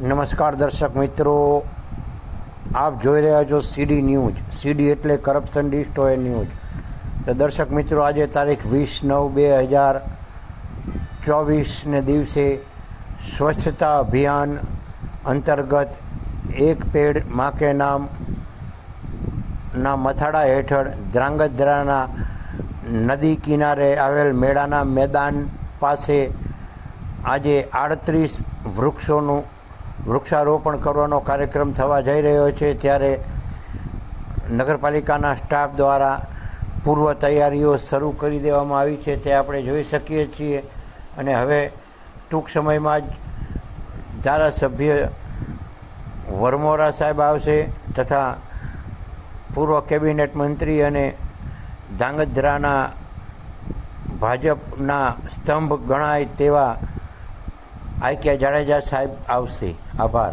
નમસ્કાર દર્શક મિત્રો, આપ જોઈ રહ્યા છો સીડી ન્યૂઝ. સીડી એટલે કરપ્શન ડિસ્ટોય ન્યૂઝ તો દર્શક મિત્રો, આજે તારીખ વીસ નવ બે હજાર ચોવીસને દિવસે સ્વચ્છતા અભિયાન અંતર્ગત એક પેડ માકે નામ, ના મથાળા હેઠળ ધ્રાંગધ્રાના નદી કિનારે આવેલ મેળાના મેદાન પાસે આજે આડત્રીસ વૃક્ષોનું વૃક્ષારોપણ કરવાનો કાર્યક્રમ થવા જઈ રહ્યો છે ત્યારે નગરપાલિકાના સ્ટાફ દ્વારા પૂર્વ તૈયારીઓ શરૂ કરી દેવામાં આવી છે તે આપણે જોઈ શકીએ છીએ અને હવે ટૂંક સમયમાં જ ધારાસભ્ય વરમોરા સાહેબ આવશે તથા પૂર્વ કેબિનેટ મંત્રી અને ધાંગધ્રાના ભાજપના સ્તંભ ગણાય તેવા આઈ કે જાડેજા સાહેબ આવશે. આભાર.